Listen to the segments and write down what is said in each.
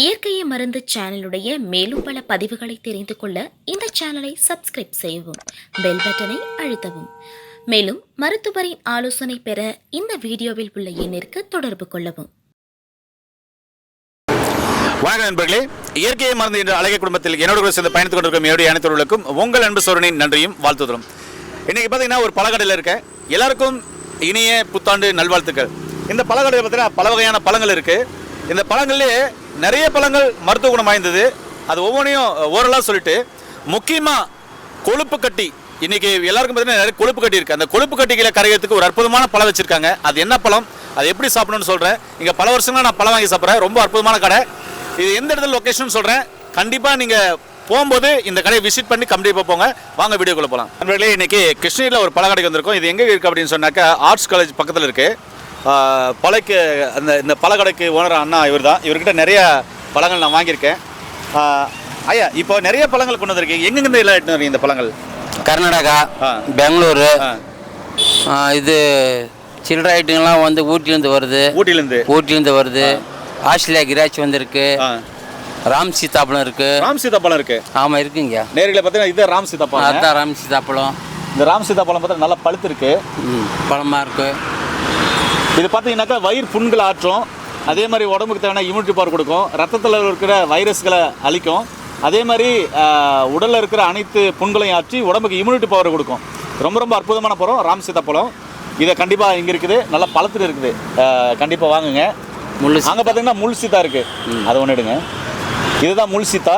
இயற்கையை மருந்து சேனலுடைய மேலும் பல பதிவுகளை தெரிந்து கொள்ள இந்த சேனலை சப்ஸ்கிரைப் செய்யவும் பெல் பட்டனை அழுத்தவும். மேலும் மருத்துவரின் ஆலோசனை பெற இந்த வீடியோவில் உள்ள எண்ணிற்கு தொடர்பு கொள்ளவும். வணக்கம் நண்பர்களே. இயற்கையை மருந்து என்ற அழகிய குடும்பத்தில் என்னோட கூட சேர்ந்து பயணித்துக் கொண்டிருக்கும் என்னுடைய அனைத்தவர்களுக்கும் உங்கள் அன்பு சோழனின் நன்றியும் வாழ்த்துதலும். இன்னைக்கு பார்த்தீங்கன்னா ஒரு பழக்கடையில் இருக்க. எல்லாருக்கும் இனிய புத்தாண்டு நல்வாழ்த்துக்கள். இந்த பழக்கடையில் பார்த்தீங்கன்னா பல வகையான பழங்கள் இருக்கு. இந்த பழங்கள்லேயே நிறைய பழங்கள் மருத்துவ குணம் வாய்ந்தது. அது ஒவ்வொன்றையும் ஓரலாக சொல்லிட்டு முக்கியமாக கொழுப்பு கட்டி இன்னைக்கு எல்லாருக்கும் பார்த்தீங்கன்னா நிறைய கொழுப்பு கட்டி இருக்கு. அந்த கொழுப்பு கட்டிகளை கரையிறதுக்கு ஒரு அற்புதமான பழம் வச்சிருக்காங்க. அது என்ன பழம்? அது எப்படி சாப்பிடணும்னு சொல்கிறேன் இங்கே பல வருஷங்களாக நான் பழம் வாங்கி சாப்பிட்றேன். ரொம்ப அற்புதமான கடை. இது எந்த இடத்துல லொக்கேஷன் சொல்கிறேன் கண்டிப்பாக நீங்கள் போகும்போது இந்த கடையை விசிட் பண்ணி கண்டிப்பாக போங்க. வாங்க வீடியோக்குள்ள போகலாம் நண்பர்களே இன்னைக்கு கிருஷ்ணகிரியில் ஒரு பழ கடைக்கு வந்திருக்கோம். இது எங்கே இருக்குது அப்படின்னு சொன்னாக்கா ஆர்ட்ஸ் காலேஜ் பக்கத்தில் இருக்குது பழக்கு அந்த இந்த பழக்கடைக்கு ஓனர் அண்ணா இவர் தான் இவர்கிட்ட நிறைய பழங்கள் நான் வாங்கியிருக்கேன். ஐயா இப்போ நிறைய பழங்கள் கொண்டு வந்திருக்கீங்க. எங்கெங்க எல்லாம் எடுத்து வரீங்க இந்த பழங்கள்? கர்நாடகா. பெங்களூரு இது சில்லறை ஐட்டங்கள்லாம் வந்து ஊட்டிலேருந்து வருது. ஊட்டிலேருந்து ஊட்டிலேருந்து வருது. ஆஸ்திரேலியா கிராட்சி வந்திருக்கு. ராம் சீதாப்பழம் இருக்கு. ராம் சீதாப்பழம் இருக்கு? ஆமாம் இருக்குங்க. நேரில் பார்த்தீங்கன்னா இது ராம் சீதாப்பழம். அதான் ராம் சீதாப்பழம். இந்த ராம் சீதாப்பழம் பார்த்தா நல்லா பழுத்து இருக்கு. பழமா இருக்கு. இது பார்த்தீங்கன்னாக்கா வயிறு புண்களை ஆற்றும். அதே மாதிரி உடம்புக்கு தேவையான இம்யூனிட்டி பவர் கொடுக்கும். ரத்தத்தில் இருக்கிற வைரஸ்களை அழிக்கும். அதே மாதிரி உடலில் இருக்கிற அனைத்து புண்களையும் ஆற்றி உடம்புக்கு இம்யூனிட்டி பவர் கொடுக்கும். ரொம்ப ரொம்ப அற்புதமான பழம் ராம் சீதாப்பழம் இதை கண்டிப்பாக இங்கே இருக்குது. நல்லா பழத்தில் இருக்குது. கண்டிப்பாக வாங்குங்க. முள்ளு அங்கே பார்த்தீங்கன்னா முள் சீத்தா இருக்குது அது ஒன்று எடுங்க. இதுதான் முள் சீத்தா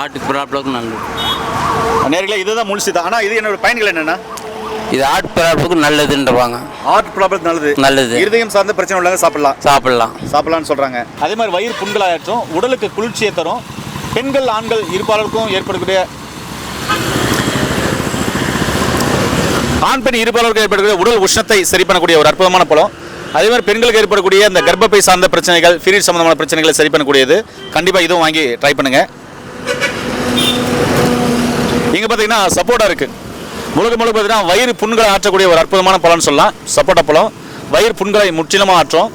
ஆட்டுக்கு நல்லது. நேரில் இதுதான் முள் சீத்தா ஆனால் இது என்னோட பயன்கள் என்னென்னா இது ஆட்டு ப்ராப்ளத்துக்கு நல்லதுன்றவாங்க. ஹார்ட் ப்ராப்ளம் நல்லது. நல்லது. இருதயம் சார்ந்த பிரச்சனை உள்ளவங்க சாப்பிடலாம். சாப்பிடலாம். சாப்பிடலாம்னு சொல்றாங்க. அதே மாதிரி வயிறு புண்களாகட்டும் உடலுக்கு குளிர்ச்சியை தரும். பெண்கள் ஆண்கள் இருப்பாளருக்கும் ஏற்படக்கூடிய ஆண் பெண் இருப்பாளருக்கு ஏற்படக்கூடிய உடல் உஷ்ணத்தை சரி பண்ணக்கூடிய ஒரு அற்புதமான பழம். அதே மாதிரி பெண்களுக்கு ஏற்படக்கூடிய இந்த கர்ப்பப்பை சார்ந்த பிரச்சனைகள் பீரியட் சம்பந்தமான பிரச்சனைகளை சரி பண்ணக்கூடியது. கண்டிப்பாக இதுவும் வாங்கி ட்ரை பண்ணுங்க. இங்கே பார்த்தீங்கன்னா சப்போட்டா இருக்கு. முழுக்க முழுக்க பார்த்தீங்கன்னா வயிறு புண்களை ஆற்றக்கூடிய ஒரு அற்புதமான பழம்னு சொல்லலாம். சப்போட்டா பழம். வயிறு புண்களை முற்றிலுமாக ஆற்றும்.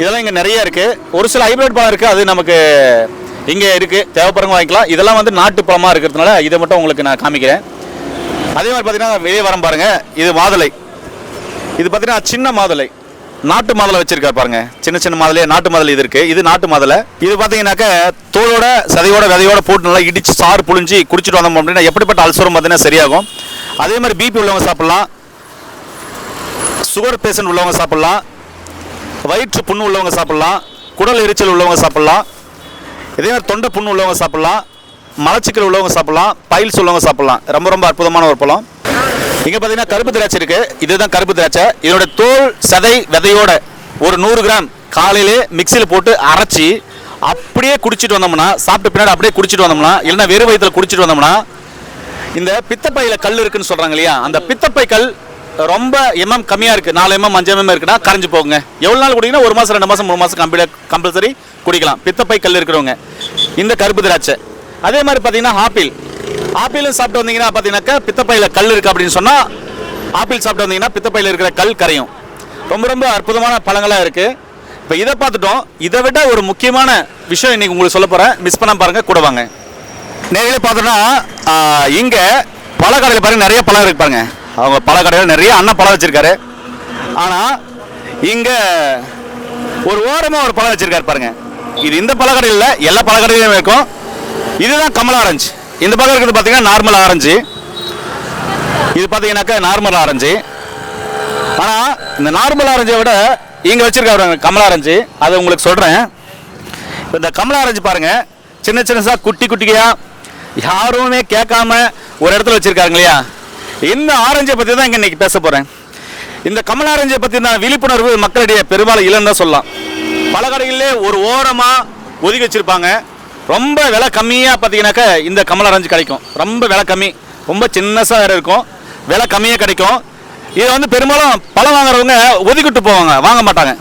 இதெல்லாம் இங்கே நிறைய இருக்குது ஒரு சில ஹைபிரிட் பழம் இருக்குது அது நமக்கு இங்கே இருக்குது தேவைப்படுறவங்க வாங்கிக்கலாம். இதெல்லாம் வந்து நாட்டு பழமாக இருக்கிறதுனால இதை மட்டும் உங்களுக்கு நான் காமிக்கிறேன். அதே மாதிரி பார்த்தீங்கன்னா வெளியே வரம் பாருங்கள் இது மாதுளை. இது பார்த்தீங்கன்னா சின்ன மாதுளை. நாட்டு மாதுளை வச்சிருக்காரு பாருங்க. சின்ன சின்ன மாதுளையே நாட்டு மாதுளை இது இருக்கு. இது நாட்டு மாதுளை. இது பார்த்தீங்கன்னாக்க தோலோட சதையோட விதையோட போட்டு நல்லா இடிச்சு சாறு புழிஞ்சு குடிச்சிட்டு வந்தோம் அப்படின்னா எப்படிப்பட்ட அல்சரம் பார்த்தீங்கன்னா சரியாகும். அதே மாதிரி பிபி உள்ளவங்க சாப்பிட்லாம். சுகர் பேஷண்ட் உள்ளவங்க சாப்பிட்லாம். வயிற்று புண்ணு உள்ளவங்க சாப்பிட்லாம். குடல் எரிச்சல் உள்ளவங்க சாப்பிட்லாம். இதே மாதிரி தொண்டை புண்ணு உள்ளவங்க சாப்பிட்லாம். மலச்சிக்கல் உள்ளவங்க சாப்பிட்லாம். பயில்ஸ் உள்ளவங்க சாப்பிட்லாம். ரொம்ப ரொம்ப அற்புதமான ஒரு பழம். இங்கே பார்த்தீங்கன்னா கருப்பு திராட்சை இருக்குது இதுதான் கருப்பு திராட்சை. இதோட தோல் சதை விதையோட ஒரு நூறு கிராம் காலையிலே மிக்சியில் போட்டு அரைச்சி அப்படியே குடிச்சிட்டு வந்தோம்னா சாப்பிட்ட பின்னாடி அப்படியே குடிச்சிட்டு வந்தோம்னா இல்லைன்னா வெறும் வயிற்றுல குடிச்சிட்டு வந்தோம்னா இந்த பித்தப்பையில் கல் இருக்குன்னு சொல்றாங்க இல்லையா? அந்த பித்தப்பை கல் ரொம்ப எம்எம் கம்மியா இருக்கு. நாலு எம்எம் அஞ்சு எம்எம் இருக்குன்னா கரைஞ்சு போகுங்க. எவ்வளவு நாள் குடிங்கன்னா ஒரு மாசம் ரெண்டு மாசம் மூணு மாசம் கம்பி கம்பல்சரி குடிக்கலாம். பித்தப்பை கல் இருக்கிறவங்க. இந்த கருப்பு திராட்சை. அதே மாதிரி பார்த்தீங்கன்னா ஆப்பிள். ஆப்பிளும் சாப்பிட்டு வந்தீங்கன்னா பார்த்தீங்கன்னாக்கா பித்தப்பையில் கல் இருக்கு அப்படின்னு சொன்னா ஆப்பிள் சாப்பிட்டு வந்தீங்கன்னா பித்தப்பையில் இருக்கிற கல் கரையும். ரொம்ப ரொம்ப அற்புதமான பழங்களா இருக்கு. இப்போ இதை பார்த்துட்டோம். இதை விட ஒரு முக்கியமான விஷயம் இன்னைக்கு உங்களுக்கு சொல்ல போறேன். மிஸ் பண்ண பாருங்க கூட வாங்க. நேரில் பார்த்தோன்னா இங்கே பழக்கடையில் பாருங்க நிறைய பழம் இருக்கு பாருங்க. அவங்க பழக்கடையில் நிறைய அண்ணன் பழம் வச்சிருக்காரு. ஆனால் இங்கே ஒரு ஓரமாக ஒரு பழம் வச்சிருக்காரு பாருங்க. இது இந்த பழக்கடையில் இல்லை எல்லா பழக்கடையிலும் இருக்கும். இதுதான் கமலா ஆரஞ்சு. இந்த பக்கம் இருக்கிறது பார்த்தீங்கன்னா நார்மல் ஆரஞ்சு. இது பார்த்தீங்கன்னாக்கா நார்மல் ஆரஞ்சு. ஆனால் இந்த நார்மல் ஆரஞ்சை விட இங்கே வச்சிருக்காரு கமலா ஆரஞ்சு. அதை உங்களுக்கு சொல்கிறேன் இந்த கமலா ஆரஞ்சு பாருங்க சின்ன சின்னதாக குட்டி குட்டிக்கையாக யாருமே கேட்காம ஒரு இடத்துல வச்சிருக்காங்க இல்லையா? இந்த ஆரஞ்சை பத்தி தான் இங்கே இன்னைக்கு பேச போறேன். இந்த கமல் ஆரஞ்சை பத்தி நான் விழிப்புணர்வு மக்களிடையே பெரும்பாலும் இல்லைன்னு தான் சொல்லலாம். பல கடைகளிலே ஒரு ஓரமா ஒதுக்கி வச்சிருப்பாங்க. ரொம்ப விலை கம்மியாக பார்த்தீங்கன்னாக்கா இந்த கமலா ஆரஞ்சு கிடைக்கும். ரொம்ப விலை கம்மி. ரொம்ப சின்னசா வேறு இருக்கும். விலை கம்மியாக கிடைக்கும். இதை வந்து பெரும்பாலும் பழம் வாங்குறவங்க ஒதுக்கிட்டு போவாங்க. வாங்க மாட்டாங்க.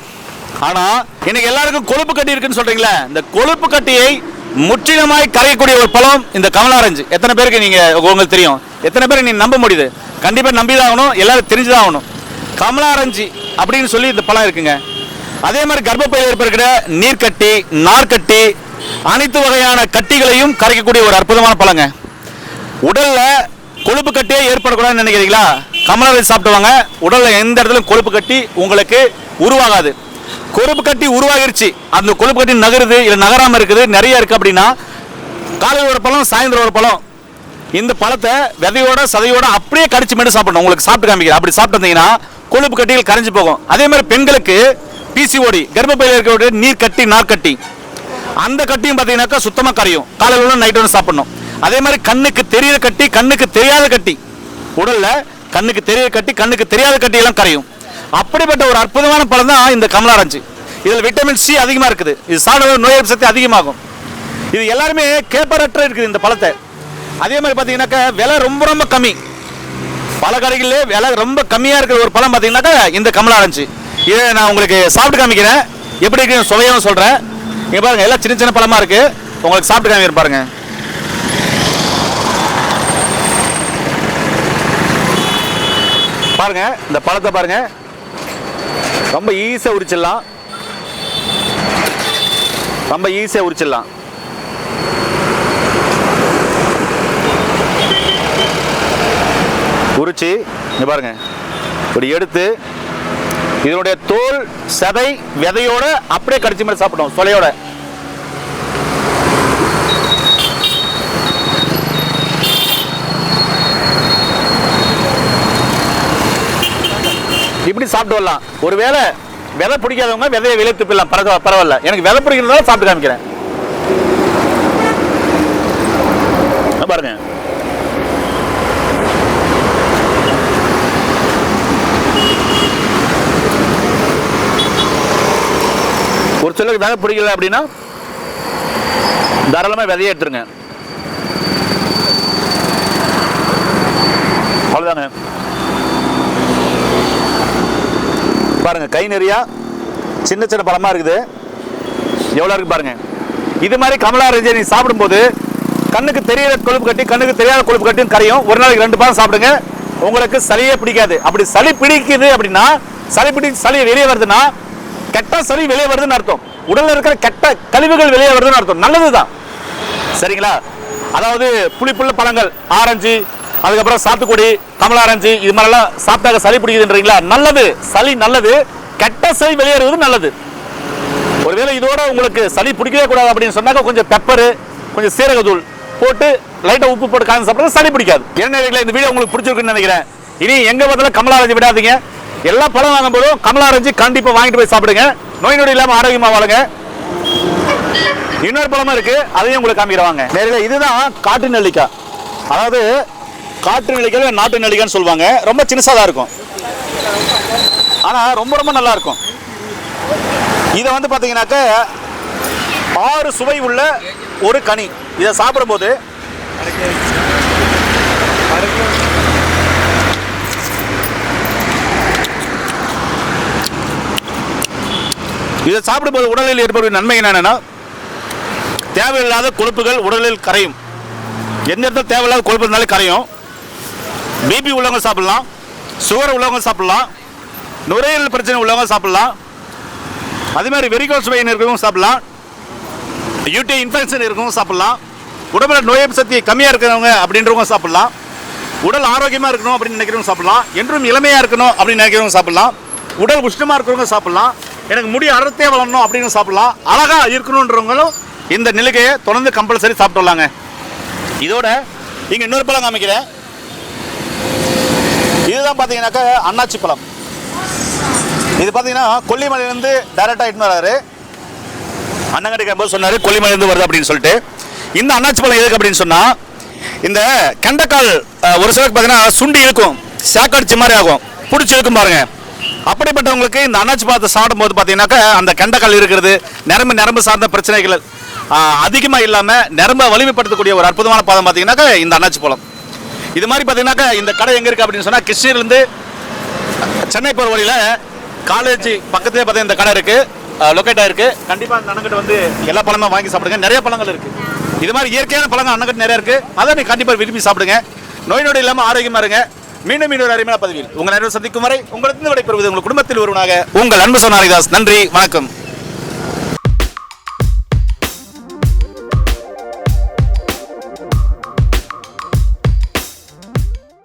ஆனால் இன்னைக்கு எல்லாருக்கும் கொழுப்பு கட்டி இருக்குன்னு சொல்கிறீங்களே இந்த கொழுப்பு கட்டியை முற்றிலுமாய் கரையக்கூடிய ஒரு பழம் இந்த கமலாரஞ்சு. எத்தனை பேருக்கு நீங்கள் உங்களுக்கு தெரியும்? எத்தனை பேருக்கு நீங்கள் நம்ப முடியுது? கண்டிப்பாக நம்பி தான் ஆகணும் எல்லாரும் தெரிஞ்சுதான் ஆகணும் கமலாரஞ்சு அப்படின்னு சொல்லி இந்த பழம் இருக்குங்க. அதே மாதிரி கர்ப்பப்பையில் இருக்கிற நீர்க்கட்டி நார்க்கட்டி அனைத்து வகையான கட்டிகளையும் கரைக்கக்கூடிய ஒரு அற்புதமான பழங்க. உடலில் கொழுப்பு கட்டியே ஏற்படக்கூடாதுன்னு நினைக்கிறீங்களா? கமலாரஞ்சு சாப்பிட்டுவாங்க உடலில் எந்த இடத்துலையும் கொழுப்பு கட்டி உங்களுக்கு உருவாகாது. கொழுப்பு கட்டி உருவாகிருச்சு. அந்த கொழுப்பு கட்டி நகருது இல்லை நகராமல் இருக்குது. நிறைய இருக்குது அப்படின்னா காலையில் ஒரு பழம் சாயந்தரம் ஒரு பழம். இந்த பழத்தை விதையோட சதையோட அப்படியே கடிச்சு மட்டும் சாப்பிடணும். உங்களுக்கு சாப்பிட்டு காமிக்கிறேன். அப்படி சாப்பிட்டு வந்தீங்கன்னா கொழுப்பு கட்டிகள் கரைஞ்சு போகும். அதே மாதிரி பெண்களுக்கு பிசிஓடி கர்ப்பப்பையில் இருக்கக்கூடிய நீர் கட்டி நார்கட்டி அந்த கட்டியும் பார்த்தீங்கன்னாக்கா சுத்தமாக கரையும். காலையில் உள்ள நைட் ஒன்று சாப்பிடணும். அதே மாதிரி கண்ணுக்கு தெரியிற கட்டி கண்ணுக்கு தெரியாத கட்டி. உடலில் கண்ணுக்கு தெரிய கட்டி கண்ணுக்கு தெரியாத கட்டியெல்லாம் கரையும். அப்படிப்பட்ட ஒரு அற்புதமான பழம் தான் இந்த கமலாரஞ்சு இதில் விட்டமின் சி அதிகமாக இருக்குது. இது சாப்பிட நோய் எதிர்ப்பு சக்தி அதிகமாகும். இது எல்லாருமே கேப்பரற்ற இருக்குது இந்த பழத்தை. அதே மாதிரி பார்த்தீங்கன்னாக்கா விலை ரொம்ப ரொம்ப கம்மி. பல கடைகளிலே விலை ரொம்ப கம்மியாக இருக்கிற ஒரு பழம் பார்த்தீங்கன்னாக்கா இந்த கமலாரஞ்சு இதை நான் உங்களுக்கு சாப்பிட்டு காமிக்கிறேன். எப்படி இருக்குன்னு சுவையும் சொல்கிறேன் இங்கே பாருங்கள் எல்லாம் சின்ன சின்ன பழமாக இருக்குது உங்களுக்கு சாப்பிட்டு காமிக்கிறேன் பாருங்க. பாருங்க இந்த பழத்தை பாருங்க. ரொம்ப ஈஸியாக உரிச்சிடலாம். ரொம்ப ஈஸியாக உரிச்சிடலாம். உரிச்சு இங்கே பாருங்க. இப்படி எடுத்து இதனுடைய தோல் சதை விதையோட அப்படியே கடிச்சு மாதிரி சாப்பிட்டோம் சொலையோட இப்படி சாப்பிட்டு வரலாம் ஒருவேளை விதை பிடிக்காதவங்க விதையை வெளியே துப்பிடலாம். பரவ பரவாயில்ல. எனக்கு விதை பிடிக்கிறதால சாப்பிட்டு காமிக்கிறேன். பாருங்க. ஒரு சிலருக்கு விதை பிடிக்கல அப்படின்னா தாராளமாக விதையை எடுத்துருங்க. அவ்வளோதாங்க பாருங்க கை நிறையா சின்ன சின்ன பழமா இருக்குது. எவ்வளோ இருக்கு பாருங்க. இது மாதிரி கமலா ரஜினி சாப்பிடும்போது கண்ணுக்கு தெரியாத கொழுப்பு கட்டி கண்ணுக்கு தெரியாத கொழுப்பு கட்டியும் கரையும். ஒரு நாளைக்கு ரெண்டு பழம் சாப்பிடுங்க. உங்களுக்கு சளியே பிடிக்காது. அப்படி சளி பிடிக்குது அப்படின்னா சளி பிடி சளி வெளியே வருதுன்னா கெட்ட சளி வெளியே வருதுன்னு அர்த்தம். உடல்ல இருக்கிற கெட்ட கழிவுகள் வெளியே வருதுன்னு அர்த்தம். நல்லதுதான். சரிங்களா? அதாவது புளிப்புள்ள பழங்கள் ஆரஞ்சு அதுக்கப்புறம் சாத்துக்குடி கமலா ஆரஞ்சு இது மாதிரிலாம் சாப்பிட்டாக்க சளி பிடிக்குதுன்றீங்களா? நல்லது சளி நல்லது. கெட்ட சளி வெளியேறுவது நல்லது. ஒருவேளை இதோட உங்களுக்கு சளி பிடிக்கவே கூடாது அப்படின்னு சொன்னாக்க கொஞ்சம் பெப்பரு கொஞ்சம் சீரகத்தூள் போட்டு லைட்டாக உப்பு போட்டு காய்ச்சி சாப்பிட்றது சளி பிடிக்காது. என்ன இந்த வீடியோ உங்களுக்கு பிடிச்சிருக்குன்னு நினைக்கிறேன். இனி எங்கே பார்த்தாலும் கமலாரஞ்சு விடாதீங்க. எல்லா பழம் வாங்கும்போதும் கமலா கண்டிப்பாக வாங்கிட்டு போய் சாப்பிடுங்க. நோய் நொடி இல்லாமல் ஆரோக்கியமாக வாழுங்க. இன்னொரு பழமும் இருக்குது அதையும் உங்களுக்கு காமிக்கிறவாங்க நேரில் இதுதான் காட்டு நெல்லிக்காய். அதாவது காற்று நெல்லிக்காய் நாட்டு நெல்லிக்காய்னு சொல்லுவாங்க. ரொம்ப சின்னசாக தான் இருக்கும். ஆனால் ரொம்ப ரொம்ப நல்லா இருக்கும். இதை வந்து பார்த்தீங்கன்னாக்க ஆறு சுவை உள்ள ஒரு கனி. இதை சாப்பிடும்போது இதை சாப்பிடும்போது உடலில் ஏற்படும் நன்மை என்னென்னா தேவையில்லாத கொழுப்புகள் உடலில் கரையும். எந்த இடத்துல தேவையில்லாத கொழுப்பு இருந்தாலும் கரையும். பிபி உள்ளவங்க சாப்பிடலாம். சுகர் உள்ளவங்க சாப்பிடலாம். நுரையீரல் பிரச்சனை உள்ளவங்க சாப்பிடலாம். அதே மாதிரி வெரிகோஸ் வெயின் இருக்கவங்க சாப்பிடலாம். யூடி இன்ஃபெக்ஷன் இருக்கவங்க சாப்பிடலாம். உடம்புல நோய் சக்தி கம்மியாக இருக்கிறவங்க அப்படின்றவங்க சாப்பிடலாம். உடல் ஆரோக்கியமாக இருக்கணும் அப்படின்னு நினைக்கிறவங்க சாப்பிடலாம். என்றும் இளமையாக இருக்கணும் அப்படின்னு நினைக்கிறவங்க சாப்பிடலாம். உடல் உஷ்ணமாக இருக்கிறவங்க சாப்பிடலாம். எனக்கு முடி அடர்த்தே வளரணும் அப்படின்னு சாப்பிடலாம். அழகாக இருக்கணுன்றவங்களும் இந்த நிலைக்கையை தொடர்ந்து கம்பல்சரி சாப்பிட்டுடலாங்க இதோட இங்கே இன்னொரு பழம் காமிக்கிறேன். இதுதான் பார்த்தீங்கன்னாக்கா அண்ணாச்சி பழம். இது பார்த்தீங்கன்னா கொல்லிமலையிலேருந்து டைரெக்டாக இட்டுன்னு வராரு. அண்ணங்கடி போது சொன்னார் கொல்லிமலையிலேருந்து வருது அப்படின்னு சொல்லிட்டு. இந்த அண்ணாச்சி பழம் எதுக்கு அப்படின்னு சொன்னால் இந்த கெண்டைக்கால் ஒரு சிலருக்கு பார்த்தீங்கன்னா சுண்டி இருக்கும் சாக்கடிச்ச மாதிரி ஆகும் பிடிச்சி இருக்கும் பாருங்க. அப்படிப்பட்டவங்களுக்கு இந்த அண்ணாச்சி பழத்தை சாப்பிடும் போது பார்த்தீங்கன்னாக்கா அந்த கெண்டைக்கால் இருக்கிறது நரம்பு நரம்பு சார்ந்த பிரச்சனைகள் அதிகமாக இல்லாமல் நரம்பை வலிமைப்படுத்தக்கூடிய ஒரு அற்புதமான பாதம் பார்த்தீங்கன்னாக்கா இந்த அண்ணாச்சி பழம். இது மாதிரி பார்த்தீங்கன்னாக்கா இந்த கடை எங்கே இருக்குது அப்படின்னு சொன்னால் கிருஷ்ணகிரிலேருந்து சென்னை போகிற வழியில் காலேஜ் பக்கத்துலேயே பார்த்தீங்கன்னா இந்த கடை இருக்குது லொக்கேட் ஆயிருக்கு. கண்டிப்பாக இந்த அண்ணங்கிட்ட வந்து எல்லா பழமும் வாங்கி சாப்பிடுங்க. நிறைய பழங்கள் இருக்குது இது மாதிரி இயற்கையான பழங்கள் அண்ணங்கிட்ட நிறைய இருக்குது அதை நீ கண்டிப்பாக விரும்பி சாப்பிடுங்க. நோய் நொடி இல்லாமல் ஆரோக்கியமாக இருங்க. மீண்டும் இன்னொரு அருமையான பதவியில் உங்கள் நேரம் சந்திக்கும் வரை உங்களுக்கு விடைபெறுவது உங்கள் குடும்பத்தில் ஒருவனாக உங்கள் அன்பு சொன்னாரிதாஸ் நன்றி. வணக்கம்.